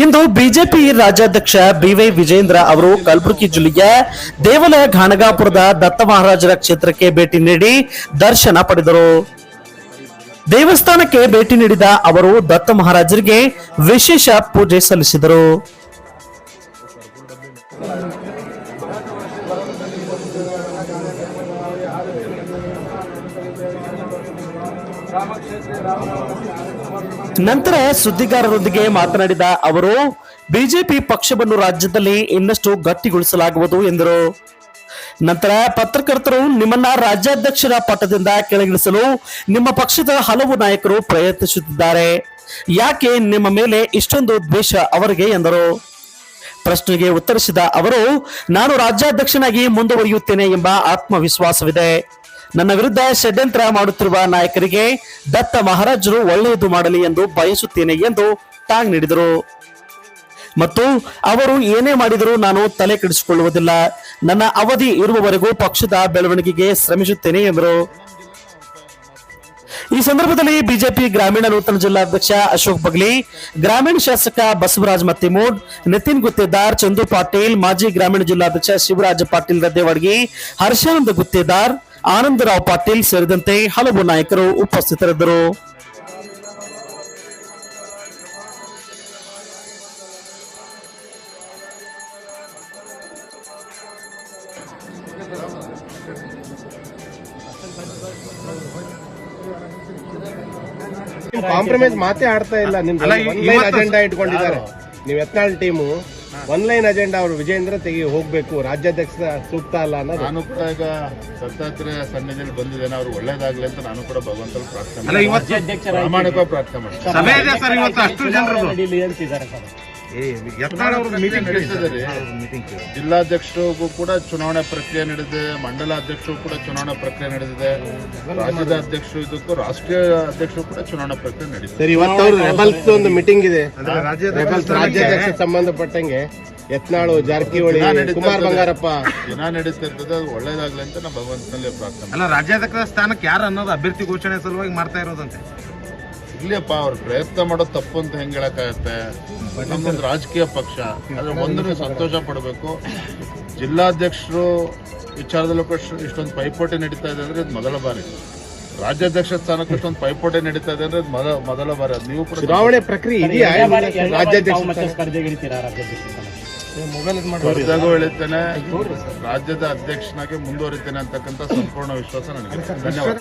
ಇಂದು BJP ರಾಜ್ಯಾಧ್ಯಕ್ಷ B Y Vijayendra ಅವರು ಕಲಬುರಗಿ ಜಿಲ್ಲೆಯ ದೇವಲ ಘಾನಗಾಪುರದ ದತ್ತ ಮಹಾರಾಜರ ಕ್ಷೇತ್ರಕ್ಕೆ ಭೇಟಿ ನೀಡಿ ದರ್ಶನ ಪಡೆದರು. ದೇವಸ್ಥಾನಕ್ಕೆ ಭೇಟಿ ನೀಡಿದ ಅವರು ದತ್ತ ಮಹಾರಾಜರಿಗೆ ವಿಶೇಷ ಪೂಜೆ ಸಲ್ಲಿಸಿದರು. ನಂತರ ಸುದ್ದಿಗಾರರೊಂದಿಗೆ ಮಾತನಾಡಿದ ಅವರು, ಬಿಜೆಪಿ ಪಕ್ಷವನ್ನು ರಾಜ್ಯದಲ್ಲಿ ಇನ್ನಷ್ಟು ಗಟ್ಟಿಗೊಳಿಸಲಾಗುವುದು ಎಂದರು. ನಂತರ ಪತ್ರಕರ್ತರು ನಿಮ್ಮನ್ನ ರಾಜ್ಯಾಧ್ಯಕ್ಷರ ಪಟ್ಟದಿಂದ ಕೆಳಗಿಳಿಸಲು ನಿಮ್ಮ ಪಕ್ಷದ ಹಲವು ನಾಯಕರು ಪ್ರಯತ್ನಿಸುತ್ತಿದ್ದಾರೆ. ಯಾಕೆ ನಿಮ್ಮ ಮೇಲೆ ಇಷ್ಟೊಂದು ದ್ವೇಷ ಅವರಿಗೆ ಎಂದರು. ಪ್ರಶ್ನೆಗೆ ಉತ್ತರಿಸಿದ ಅವರು, ನಾನು ರಾಜ್ಯಾಧ್ಯಕ್ಷನಾಗಿ ಮುಂದುವರಿಯುತ್ತೇನೆ ಎಂಬ ಆತ್ಮವಿಶ್ವಾಸವಿದೆ. ನನ್ನ ವಿರುದ್ಧ ಷಡ್ಯಂತ್ರ ಮಾಡುತ್ತಿರುವ ನಾಯಕರಿಗೆ ದತ್ತ ಮಹಾರಾಜರು ಒಳ್ಳೆಯದು ಮಾಡಲಿ ಎಂದು ಬಯಸುತ್ತೇನೆ ಎಂದು ಟಾಂಗ್ ನೀಡಿದರು. ಮತ್ತು ಅವರು ಏನೇ ಮಾಡಿದರೂ ನಾನು ತಲೆ ಕೆಡಿಸಿಕೊಳ್ಳುವುದಿಲ್ಲ. ನನ್ನ ಅವಧಿ ಇರುವವರೆಗೂ ಪಕ್ಷದ ಬೆಳವಣಿಗೆಗೆ ಶ್ರಮಿಸುತ್ತೇನೆ ಎಂದರು. ಈ ಸಂದರ್ಭದಲ್ಲಿ ಬಿಜೆಪಿ ಗ್ರಾಮೀಣ ನೂತನ ಜಿಲ್ಲಾಧ್ಯಕ್ಷ ಅಶೋಕ್ ಬಗ್ಲಿ, ಗ್ರಾಮೀಣ ಶಾಸಕ ಬಸವರಾಜ್ ಮತ್ತಿಮೂಡ್, ನಿತಿನ್ ಗುತ್ತೇದಾರ್, ಚಂದು ಪಾಟೀಲ್, ಮಾಜಿ ಗ್ರಾಮೀಣ ಜಿಲ್ಲಾಧ್ಯಕ್ಷ ಶಿವರಾಜ ಪಾಟೀಲ್ ರದ್ದೆವಾಡಗಿ ಹರ್ಷಾನಂದ ಗುತ್ತೇದಾರ್ ಆನಂದರಾವ್ ಪಾಟೀಲ್ ಸೇರಿದಂತೆ ಹಲವು ನಾಯಕರು ಉಪಸ್ಥಿತರಿದ್ದರು. ಕಾಂಪ್ರಮೈಸ್ ಮಾತೇ ಆಡ್ತಾ ಇಲ್ಲ. ಇವತ್ತು- ಅಜೆಂಡಾ ಇಟ್ಕೊಂಡಿದ್ದಾರೆ. ನೀವು Yatnal team. One line agenda ಅವರು ವಿಜೇಂದ್ರ ತೆಗಿ ಹೋಗ್ಬೇಕು. ರಾಜ್ಯಾಧ್ಯಕ್ಷ ಸೂಕ್ತ ಅಲ್ಲ ಅನ್ನೋದು. ನಾನು ಕೂಡ ಈಗ ದತ್ತಾತ್ರೇಯ ಸನ್ನಿಧಿಯಲ್ಲಿ ಬಂದಿದ್ದೇನೆ. ಅವ್ರು ಒಳ್ಳೇದಾಗ್ಲಿ ಅಂತ ನಾನು ಕೂಡ ಭಗವಂತನ ಪ್ರಾರ್ಥನೆ ಪ್ರಾರ್ಥನೆ ಮಾಡ್ತೀನಿ. ಸಭೆ ಇದೆ ಸರ್ ಇವತ್ತು ಅಷ್ಟು ಜನರು ಯತ್ನಾಳ್ ಅವರು ಜಿಲ್ಲಾಧ್ಯಕ್ಷರಿಗೂ ಕೂಡ ಚುನಾವಣೆ ಪ್ರಕ್ರಿಯೆ ನಡೆದಿದೆ. ಮಂಡಲ ಅಧ್ಯಕ್ಷರು ಕೂಡ ಚುನಾವಣಾ ಪ್ರಕ್ರಿಯೆ ನಡೆದಿದೆ. ರಾಜ್ಯದ ಅಧ್ಯಕ್ಷರು ಇದಕ್ಕೂ ರಾಷ್ಟ್ರೀಯ ಅಧ್ಯಕ್ಷರು ಕೂಡ ಚುನಾವಣಾ ಪ್ರಕ್ರಿಯೆ ನಡೆಸಿದೆ ಸರಿ ಇವತ್ತು ಅವ್ರು ರೆಬಲ್ಸ್ ಒಂದು ಮೀಟಿಂಗ್ ಇದೆ. ರಾಜ್ಯಾಧ್ಯಕ್ಷ ರೆಬಲ್ಸ್ ರಾಜ್ಯಾಧ್ಯಕ್ಷ ಸಂಬಂಧಪಟ್ಟಂಗೆ ಯತ್ನಾಳು ಜಾರಕಿಹೊಳಿ ಕುಮಾರ್ ಇರ್ತದೆ. ಬಂಗಾರಪ್ಪ. ದಿನ ನಡೀತಿರ್ತದೆ ಅದು ಒಳ್ಳೇದಾಗ್ಲಿ ಅಂತ ನಾವು ಭಗವಂತನಲ್ಲಿ ಪ್ರಾರ್ಥನೆ ಅಲ್ಲ ರಾಜ್ಯಾಧ್ಯಕ್ಷ ಸ್ಥಾನಕ್ಕೆ ಯಾರು ಅನ್ನೋದು ಅಭ್ಯರ್ಥಿ ಘೋಷಣೆ ಸಲುವಾಗಿ ಮಾಡ್ತಾ ಇರೋದಂತೆ? ಇರ್ಲಿಯಪ್ಪ ಅವ್ರ ಪ್ರಯತ್ನ ಮಾಡೋ ತಪ್ಪು ಅಂತ ಹೆಂಗ್ ಹೇಳಕ್ಕಾಗತ್ತೆ? ನಮ್ದೊಂದು ರಾಜಕೀಯ ಪಕ್ಷ ಅದ್ರ ಒಂದನ್ನು ಸಂತೋಷ ಪಡಬೇಕು. ಜಿಲ್ಲಾಧ್ಯಕ್ಷರು ವಿಚಾರದಲ್ಲೂ ಕೂಡ ಇಷ್ಟು- ಇಷ್ಟೊಂದು ಪೈಪೋಟಿ ನಡೀತಾ ಇದೆ ಅಂದ್ರೆ ಇದು ಮೊದಲ ಬಾರಿ. ರಾಜ್ಯಾಧ್ಯಕ್ಷ ಸ್ಥಾನಕ್ಕೆ ಇಷ್ಟೊಂದು ಪೈಪೋಟಿ ನಡೀತಾ ಇದೆ ಅಂದ್ರೆ ಮೊದಲ ಮೊದಲ ಬಾರಿ. ಅದು ನೀವು ಚುನಾವಣೆ ಪ್ರಕ್ರಿಯೆ ರಾಜ್ಯಾಧ್ಯಕ್ಷ ಹೇಳಿದ್ದೇನೆ ರಾಜ್ಯದ ಅಧ್ಯಕ್ಷನಾಗಿ ಮುಂದುವರಿತೇನೆ ಅಂತಕ್ಕಂಥ ಸಂಪೂರ್ಣ ವಿಶ್ವಾಸ ನನಗೆ ಧನ್ಯವಾದ.